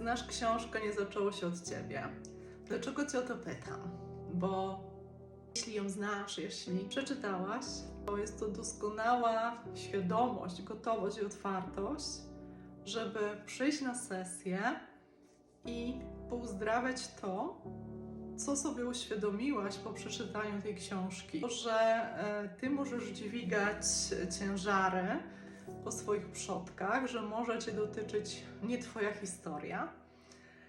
znasz książkę, nie zaczęło się od ciebie. Dlaczego cię o to pytam? Bo jeśli ją znasz, jeśli przeczytałaś, to jest to doskonała świadomość, gotowość i otwartość, żeby przyjść na sesję i pouzdrawiać to, co sobie uświadomiłaś po przeczytaniu tej książki. To, że e, ty możesz dźwigać ciężary po swoich przodkach, że może cię dotyczyć nie twoja historia,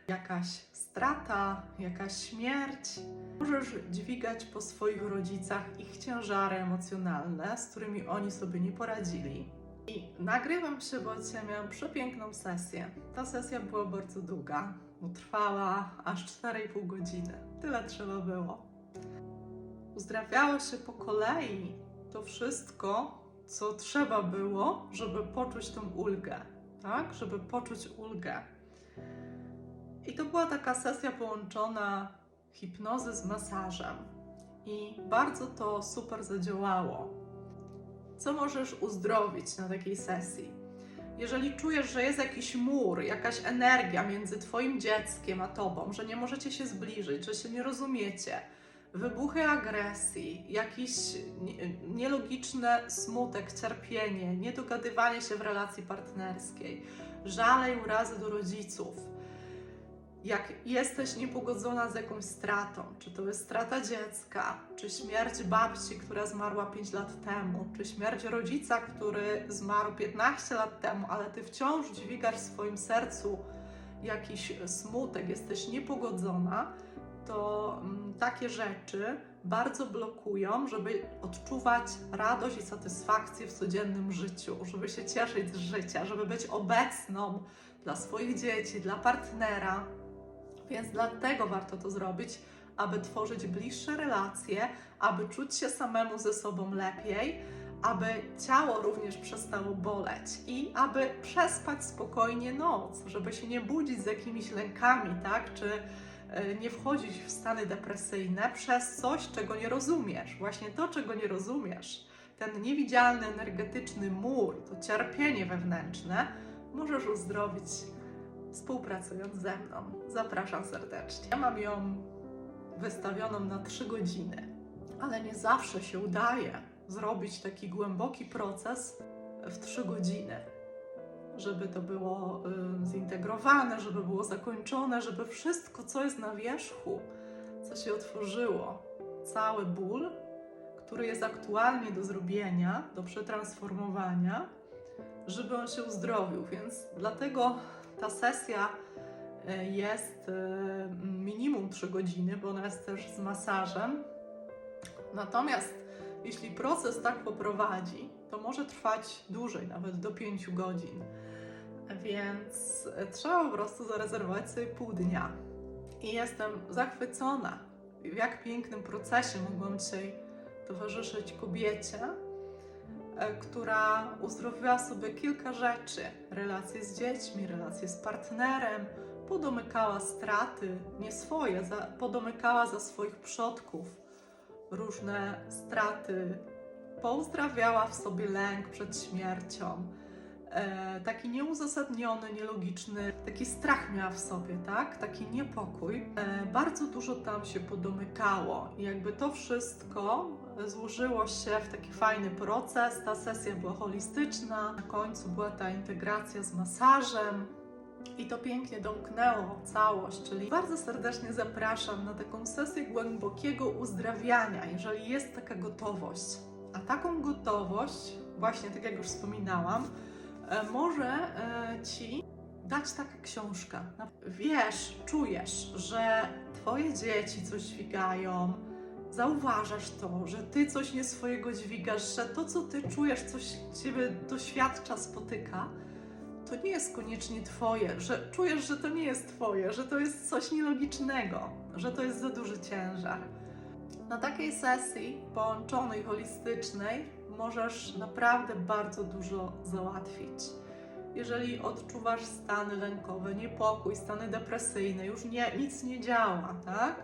jakaś strata, jakaś śmierć. Możesz dźwigać po swoich rodzicach ich ciężary emocjonalne, z którymi oni sobie nie poradzili. I nagrywam się, bo dzisiaj miałam przepiękną sesję. Ta sesja była bardzo długa, bo trwała aż 4,5 godziny. Tyle trzeba było. Uzdrawiało się po kolei to wszystko, co trzeba było, żeby poczuć tą ulgę, tak? Żeby poczuć ulgę. I to była taka sesja połączona hipnozy z masażem. I bardzo to super zadziałało. Co możesz uzdrowić na takiej sesji? Jeżeli czujesz, że jest jakiś mur, jakaś energia między Twoim dzieckiem a Tobą, że nie możecie się zbliżyć, że się nie rozumiecie, wybuchy agresji, jakiś nie- nielogiczny smutek, cierpienie, niedogadywanie się w relacji partnerskiej, żale i urazy do rodziców, jak jesteś niepogodzona z jakąś stratą, czy to jest strata dziecka, czy śmierć babci, która zmarła 5 lat temu, czy śmierć rodzica, który zmarł 15 lat temu, ale ty wciąż dźwigasz w swoim sercu jakiś smutek, jesteś niepogodzona, to mm, takie rzeczy bardzo blokują, żeby odczuwać radość i satysfakcję w codziennym życiu, żeby się cieszyć z życia, żeby być obecną dla swoich dzieci, dla partnera. Więc dlatego warto to zrobić, aby tworzyć bliższe relacje, aby czuć się samemu ze sobą lepiej, aby ciało również przestało boleć i aby przespać spokojnie noc, żeby się nie budzić z jakimiś lękami, tak? Czy nie wchodzić w stany depresyjne przez coś, czego nie rozumiesz. Właśnie to, czego nie rozumiesz, ten niewidzialny energetyczny mur, to cierpienie wewnętrzne, możesz uzdrowić współpracując ze mną. Zapraszam serdecznie. Ja mam ją wystawioną na 3 godziny, ale nie zawsze się udaje zrobić taki głęboki proces w 3 godziny. Żeby to było y, zintegrowane, żeby było zakończone, żeby wszystko, co jest na wierzchu, co się otworzyło, cały ból, który jest aktualnie do zrobienia, do przetransformowania, żeby on się uzdrowił. Więc dlatego ta sesja e, jest e, minimum 3 godziny, bo ona jest też z masażem. Natomiast jeśli proces tak poprowadzi, to może trwać dłużej, nawet do 5 godzin. Więc trzeba po prostu zarezerwować sobie pół dnia. I jestem zachwycona, w jak pięknym procesie mogłam dzisiaj towarzyszyć kobiecie, e, która uzdrowiła sobie kilka rzeczy: relacje z dziećmi, relacje z partnerem, podomykała straty, nie swoje, za, podomykała za swoich przodków różne straty, pouzdrawiała w sobie lęk przed śmiercią. E, taki nieuzasadniony, nielogiczny, taki strach miała w sobie, tak? Taki niepokój. E, bardzo dużo tam się podomykało i jakby to wszystko złożyło się w taki fajny proces. Ta sesja była holistyczna, na końcu była ta integracja z masażem. I to pięknie domknęło całość, czyli bardzo serdecznie zapraszam na taką sesję głębokiego uzdrawiania, jeżeli jest taka gotowość. A taką gotowość, właśnie tak jak już wspominałam, może e, ci dać taka książka. Wiesz, czujesz, że twoje dzieci coś dźwigają, zauważasz to, że ty coś nie swojego dźwigasz, że to, co ty czujesz, coś ciebie doświadcza, spotyka, to nie jest koniecznie twoje, że czujesz, że to nie jest twoje, że to jest coś nielogicznego, że to jest za duży ciężar. Na takiej sesji połączonej, holistycznej możesz naprawdę bardzo dużo załatwić. Jeżeli odczuwasz stany lękowe, niepokój, stany depresyjne, już nie, nic nie działa, tak?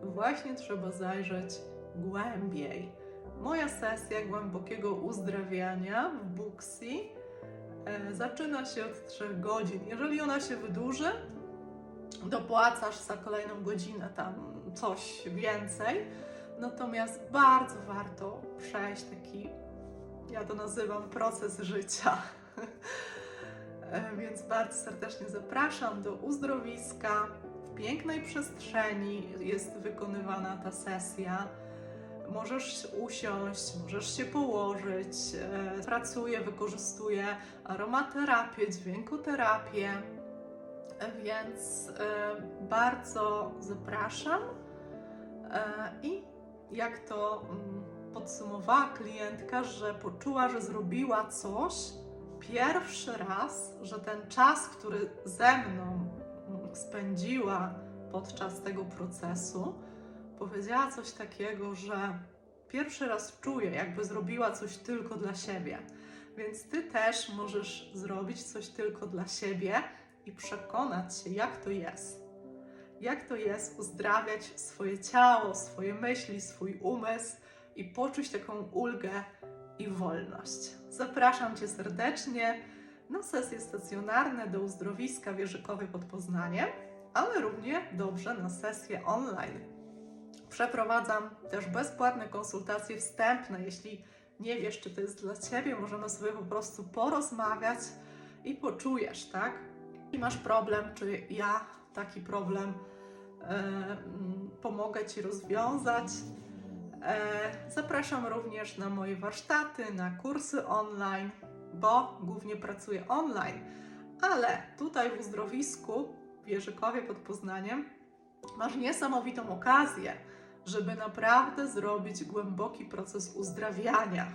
To właśnie trzeba zajrzeć głębiej. Moja sesja głębokiego uzdrawiania w Buxi e, zaczyna się od 3 godzin. Jeżeli ona się wydłuży, dopłacasz za kolejną godzinę tam coś więcej. Natomiast bardzo warto przejść taki, ja to nazywam proces życia. E, Więc bardzo serdecznie zapraszam do uzdrowiska. W pięknej przestrzeni jest wykonywana ta sesja. Możesz usiąść, możesz się położyć. E, Pracuję, wykorzystuję aromaterapię, dźwiękoterapię. E, Więc bardzo zapraszam. I jak to mm, podsumowała klientka, że poczuła, że zrobiła coś pierwszy raz, że ten czas, który ze mną spędziła podczas tego procesu, powiedziała coś takiego, że pierwszy raz czuje, jakby zrobiła coś tylko dla siebie. Więc ty też możesz zrobić coś tylko dla siebie i przekonać się, jak to jest. Jak to jest uzdrawiać swoje ciało, swoje myśli, swój umysł i poczuć taką ulgę i wolność. Zapraszam Cię serdecznie na sesje stacjonarne do uzdrowiska Wieżykowy pod Poznaniem, ale równie dobrze na sesje online. Przeprowadzam też bezpłatne konsultacje wstępne. Jeśli nie wiesz, czy to jest dla Ciebie, możemy sobie po prostu porozmawiać i poczujesz, tak? I masz problem, czy ja taki problem mm, pomogę Ci rozwiązać. E, Zapraszam również na moje warsztaty, na kursy online, bo głównie pracuję online. Ale tutaj w uzdrowisku w Jerzykowie pod Poznaniem masz niesamowitą okazję, żeby naprawdę zrobić głęboki proces uzdrawiania.